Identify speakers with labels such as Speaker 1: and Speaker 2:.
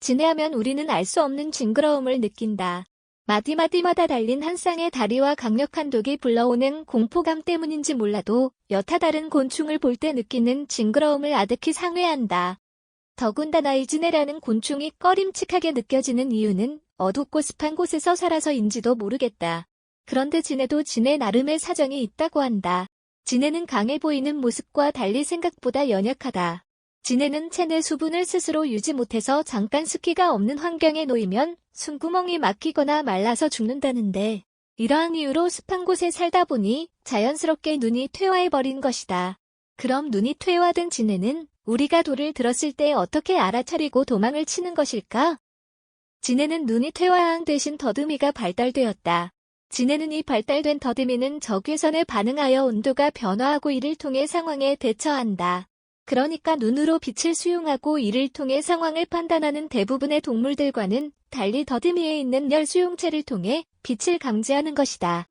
Speaker 1: 진해하면 우리는 알 수 없는 징그러움을 느낀다. 마디마디마다 달린 한 쌍의 다리와 강력한 독이 불러오는 공포감 때문인지 몰라도 여타 다른 곤충을 볼 때 느끼는 징그러움을 아득히 상회한다. 더군다나 이 진해라는 곤충이 꺼림칙하게 느껴지는 이유는 어둡고 습한 곳에서 살아서인지도 모르겠다. 그런데 진해도 진해 나름의 사정이 있다고 한다. 진해는 강해 보이는 모습과 달리 생각보다 연약하다. 진해는 체내 수분을 스스로 유지 못해서 잠깐 습기가 없는 환경에 놓이면 숨구멍이 막히거나 말라서 죽는다는데 이러한 이유로 습한 곳에 살다 보니 자연스럽게 눈이 퇴화해버린 것이다. 그럼 눈이 퇴화된 진해는 우리가 돌을 들었을 때 어떻게 알아차리고 도망을 치는 것일까? 진해는 눈이 퇴화한 대신 더듬이가 발달되었다. 진해는 이 발달된 더듬이는 적외선에 반응하여 온도가 변화하고 이를 통해 상황에 대처한다. 그러니까 눈으로 빛을 수용하고 이를 통해 상황을 판단하는 대부분의 동물들과는 달리 더듬이에 있는 열 수용체를 통해 빛을 감지하는 것이다.